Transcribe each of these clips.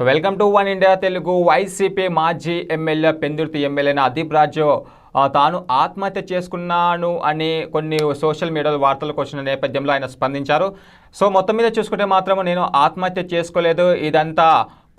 So welcome to One India Telugu YCP మాజీ MLA Pendurthi ఎమ్మెల్యేన అదీప్ రాజు. తాను ఆత్మహత్య చేసుకున్నాను అని కొన్ని సోషల్ మీడియాలో వార్తలకు వచ్చిన నేపథ్యంలో ఆయన స్పందించారు. సో మొత్తం మీద చూసుకుంటే మాత్రం నేను ఆత్మహత్య చేసుకోలేదు. ఇదంతా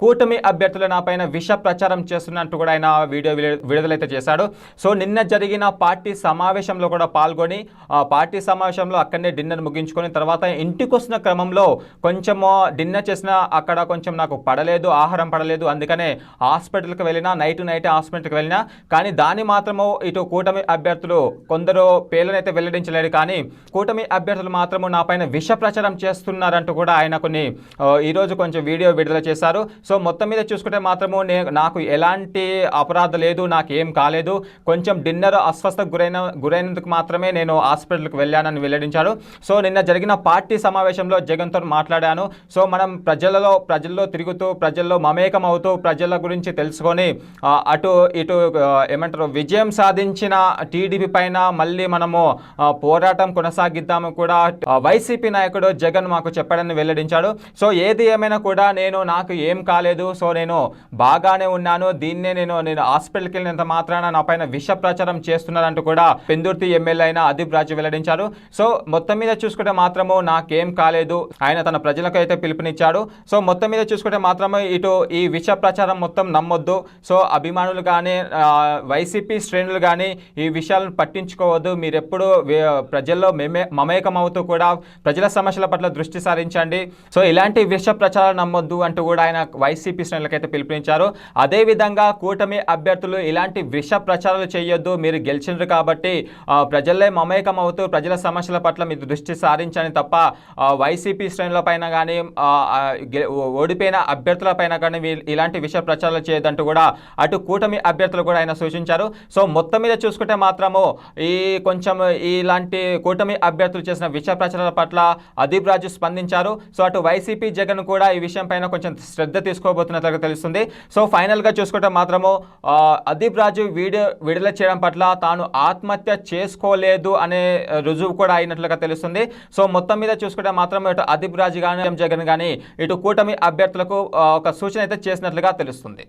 కూటమి అభ్యర్థులు నా పైన విష ప్రచారం చేస్తున్నట్టు కూడా ఆయన వీడియో విడుదలైతే చేశాడు. సో నిన్న జరిగిన పార్టీ సమావేశంలో కూడా పాల్గొని ఆ పార్టీ సమావేశంలో అక్కడనే డిన్నర్ ముగించుకొని తర్వాత ఇంటికి వస్తున్న క్రమంలో కొంచెము డిన్నర్ చేసిన అక్కడ కొంచెం నాకు పడలేదు ఆహారం పడలేదు. అందుకనే హాస్పిటల్కి వెళ్ళినా నైట్ నైట్ హాస్పిటల్కి వెళ్ళినా కానీ దాన్ని మాత్రము ఇటు కూటమి అభ్యర్థులు కొందరు పేర్లనైతే వెల్లడించలేరు. కానీ కూటమి అభ్యర్థులు మాత్రము నా పైన విష ప్రచారం చేస్తున్నారంటూ కూడా ఆయన కొన్ని ఈరోజు కొంచెం వీడియో విడుదల చేశారు. సో మొత్తం మీద చూసుకుంటే మాత్రము నే నాకు ఎలాంటి అపరాధం లేదు నాకు ఏం కాలేదు. కొంచెం డిన్నర్ అస్వస్థకు గురైన గురైనందుకు మాత్రమే నేను హాస్పిటల్కి వెళ్ళానని వెల్లడించాడు. సో నిన్న జరిగిన పార్టీ సమావేశంలో జగన్తో మాట్లాడాను. సో మనం ప్రజలలో ప్రజల్లో తిరుగుతూ ప్రజల్లో మమేకం అవుతూ ప్రజల గురించి తెలుసుకొని అటు ఇటు ఏమంటారు విజయం సాధించిన టీడీపీ పైన మళ్ళీ మనము పోరాటం కొనసాగిద్దాము కూడా వైసీపీ నాయకుడు జగన్ మాకు చెప్పాడని వెల్లడించాడు. సో ఏది ఏమైనా కూడా నేను నాకు ఏం కాలేదు. సో నేను బాగానే ఉన్నాను. దీన్నే నేను నేను హాస్పిటల్కి వెళ్ళినంత మాత్రాన నా పైన విష ప్రచారం చేస్తున్నారంటూ కూడా పెందుర్తి ఎమ్మెల్యే అయిన అదీప్ రాజు వెల్లడించారు. సో మొత్తం మీద చూసుకుంటే మాత్రము నాకేం కాలేదు. ఆయన తన ప్రజలకు అయితే పిలుపునిచ్చాడు. సో మొత్తం మీద చూసుకుంటే మాత్రమే ఇటు ఈ విష ప్రచారం మొత్తం నమ్మొద్దు. సో అభిమానులు కానీ వైసీపీ శ్రేణులు కానీ ఈ విషయాలను పట్టించుకోవద్దు. మీరు ఎప్పుడు ప్రజల్లో మేమే మమేకం అవుతూ కూడా ప్రజల సమస్యల పట్ల దృష్టి సారించండి. సో ఇలాంటి విష ప్రచారం నమ్మొద్దు అంటూ కూడా ఆయన వైసీపీ శ్రేణులకైతే పిలుపునిచ్చారు. అదేవిధంగా కూటమి అభ్యర్థులు ఇలాంటి విష ప్రచారాలు చేయొద్దు మీరు గెలిచినారు కాబట్టి ఆ, ప్రజలే మమేకం అవుతూ ప్రజల సమస్యల పట్ల మీరు దృష్టి సారించని తప్ప వైసీపీ శ్రేణుల పైన కానీ ఓడిపోయిన అభ్యర్థుల పైన కానీ ఇలాంటి విష ప్రచారాలు చేయొద్దంటూ కూడా అటు కూటమి అభ్యర్థులు కూడా ఆయన సూచించారు. సో మొత్తం మీద చూసుకుంటే మాత్రము ఈ కొంచెం ఇలాంటి కూటమి అభ్యర్థులు చేసిన విష ప్రచారాల పట్ల అదీప్ రాజు స్పందించారు. సో అటు వైసీపీ జగన్ కూడా ఈ విషయం పైన కొంచెం శ్రద్ధ తీసుకోబోతున్నట్లుగా తెలుస్తుంది. సో ఫైనల్గా చూసుకుంటే మాత్రము అదీప్ రాజు వీడియో విడుదల చేయడం పట్ల తాను ఆత్మహత్య చేసుకోలేదు అనే రుజువు కూడా అయినట్లుగా తెలుస్తుంది. సో మొత్తం మీద చూసుకుంటే మాత్రం ఇటు అదీప్ రాజు కానీ జగన్ కానీ ఇటు కూటమి అభ్యర్థులకు ఒక సూచన అయితే చేసినట్లుగా తెలుస్తుంది.